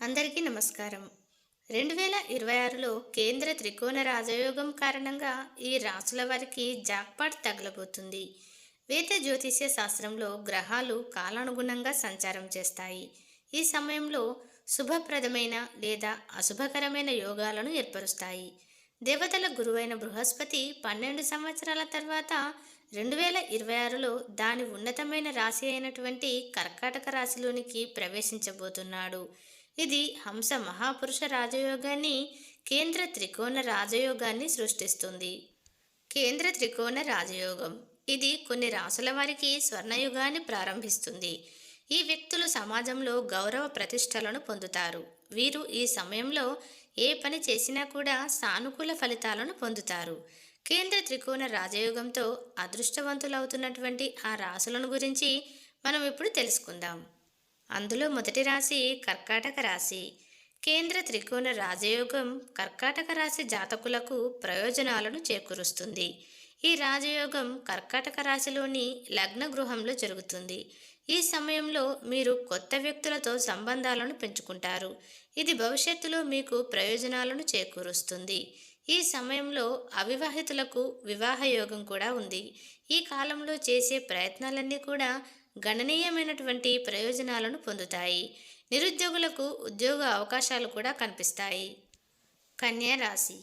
అందరికీ నమస్కారం. రెండు వేల ఇరవై ఆరులో కేంద్ర త్రికోణ రాజయోగం కారణంగా ఈ రాసుల వారికి జాక్పాట్ తగలబోతుంది. వేద జ్యోతిష్య శాస్త్రంలో గ్రహాలు కాలానుగుణంగా సంచారం చేస్తాయి. ఈ సమయంలో శుభప్రదమైన లేదా అశుభకరమైన యోగాలను ఏర్పరుస్తాయి. దేవతల గురువైన బృహస్పతి పన్నెండు సంవత్సరాల తర్వాత రెండు వేల ఇరవై ఆరులో దాని ఉన్నతమైన రాశి అయినటువంటి కర్కాటక రాశిలోనికి ప్రవేశించబోతున్నాడు. ఇది హంస మహాపురుష రాజయోగాన్ని కేంద్ర త్రికోణ రాజయోగాన్ని సృష్టిస్తుంది. కేంద్ర త్రికోణ రాజయోగం. ఇది కొన్ని రాసుల వారికి స్వర్ణయుగాన్ని ప్రారంభిస్తుంది. ఈ వ్యక్తులు సమాజంలో గౌరవ ప్రతిష్టలను పొందుతారు. వీరు ఈ సమయంలో ఏ పని చేసినా కూడా సానుకూల ఫలితాలను పొందుతారు. కేంద్ర త్రికోణ రాజయోగంతో అదృష్టవంతులవుతున్నటువంటి ఆ రాసులను గురించి మనం ఇప్పుడు తెలుసుకుందాం. అందులో మొదటి రాశి కర్కాటక రాశి. కేంద్ర త్రికోణ రాజయోగం కర్కాటక రాశి జాతకులకు ప్రయోజనాలను చేకూరుస్తుంది. ఈ రాజయోగం కర్కాటక రాశిలోని లగ్న గృహంలో జరుగుతుంది. ఈ సమయంలో మీరు కొత్త వ్యక్తులతో సంబంధాలను పెంచుకుంటారు. ఇది భవిష్యత్తులో మీకు ప్రయోజనాలను చేకూరుస్తుంది. ఈ సమయంలో అవివాహితులకు వివాహ యోగం కూడా ఉంది. ఈ కాలంలో చేసే ప్రయత్నాలన్నీ కూడా గణనీయమైనటువంటి ప్రయోజనాలను పొందుతాయి. నిరుద్యోగులకు ఉద్యోగ అవకాశాలు కూడా కనిపిస్తాయి. కన్యా రాశి.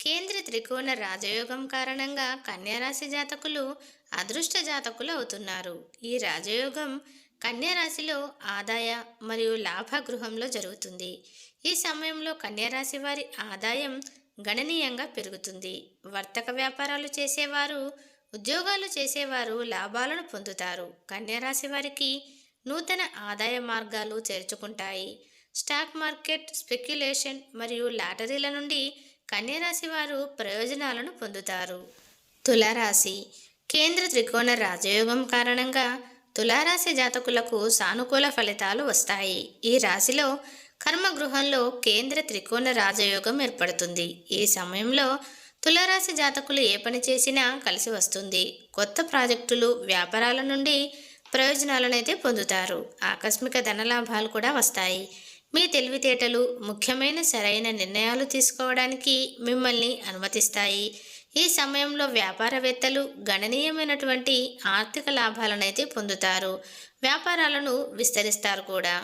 కేంద్ర త్రికోణ రాజయోగం కారణంగా కన్యారాశి జాతకులు అదృష్ట జాతకులు అవుతున్నారు. ఈ రాజయోగం కన్యారాశిలో ఆదాయ మరియు లాభ గృహంలో జరుగుతుంది. ఈ సమయంలో కన్యారాశి వారి ఆదాయం గణనీయంగా పెరుగుతుంది. వర్తక వ్యాపారాలు చేసేవారు ఉద్యోగాలు చేసేవారు లాభాలను పొందుతారు. కన్యారాశి వారికి నూతన ఆదాయ మార్గాలు చేర్చుకుంటాయి. స్టాక్ మార్కెట్ స్పెక్యులేషన్ మరియు లాటరీల నుండి కన్యారాశి వారు ప్రయోజనాలను పొందుతారు. తులారాశి. కేంద్ర త్రికోణ రాజయోగం కారణంగా తులారాశి జాతకులకు సానుకూల ఫలితాలు వస్తాయి. ఈ రాశిలో కర్మగృహంలో కేంద్ర త్రికోణ రాజయోగం ఏర్పడుతుంది. ఈ సమయంలో తులారాశి జాతకులు ఏ పని చేసినా కలిసి వస్తుంది. కొత్త ప్రాజెక్టులు వ్యాపారాల నుండి ప్రయోజనాలనైతే పొందుతారు. ఆకస్మిక ధనలాభాలు కూడా వస్తాయి. మీ తెలివితేటలు ముఖ్యమైన సరైన నిర్ణయాలు తీసుకోవడానికి మిమ్మల్ని అనుమతిస్తాయి. ఈ సమయంలో వ్యాపారవేత్తలు గణనీయమైనటువంటి ఆర్థిక లాభాలనైతే పొందుతారు. వ్యాపారాలను విస్తరిస్తారు కూడా.